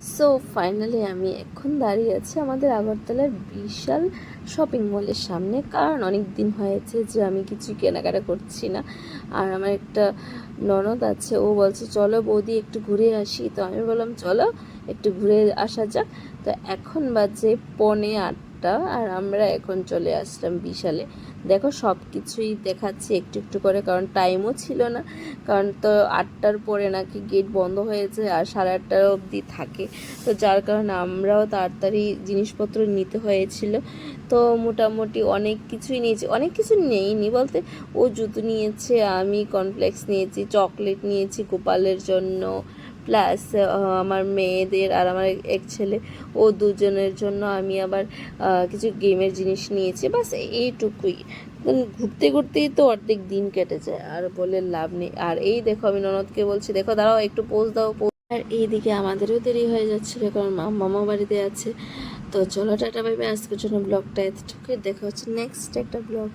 So finally আমি এখন দাঁড়িয়ে আছি আমাদের আগরতলার বিশাল শপিং মলের সামনে। কারণ অনেক দিন হয়েছে যে আমি কিছু কেনাকাটা করছি না। আর আমার একটা ননদ আছে, ও বলছে, চলো বৌদি একটু ঘুরে আসি। তো আমি বললাম, চলো একটু ঘুরে আসা যাক। তো এখন বাজে পৌনে আটটা আর আমরা এখন চলে আসলাম বিশালে। দেখো সব কিছুই দেখাচ্ছি একটু একটু করে, কারণ টাইমও ছিল না। কারণ তো আটটার পরে নাকি গেট বন্ধ হয়েছে আর সাড়ে আটটার অবধি থাকে। তো যার কারণে আমরাও তাড়াতাড়ি জিনিসপত্র নিতে হয়েছিল। তো মোটামুটি অনেক কিছুই নিয়েছি। অনেক কিছু নেইনি বলতে, ও জুতো নিয়েছে, আমি কর্নফ্লেক্স নিয়েছি চকলেট নিয়েছি গোপালের জন্য প্লাস আমার মেয়েদের আর আমার এক ছেলে, ও দুজনের জন্য আমি আবার কিছু গেমের জিনিস নিয়েছি, বাস এইটুকুই। ঘুরতে ঘুরতেই তো অর্ধেক দিন কেটে যায়, আর বলে লাভ নেই। আর এই দেখো, আমি ননদকে বলছি, দেখো, দাঁড়াও, একটু পোজ দাও আর এইদিকে আমাদেরও দেরি হয়ে যাচ্ছিল, কারণ মামা বাড়িতে আছে। তো চলো, টাটা বাইবে আজকের জন্য ব্লগটা এতটুকু দেখা হচ্ছে নেক্সট একটা ব্লগ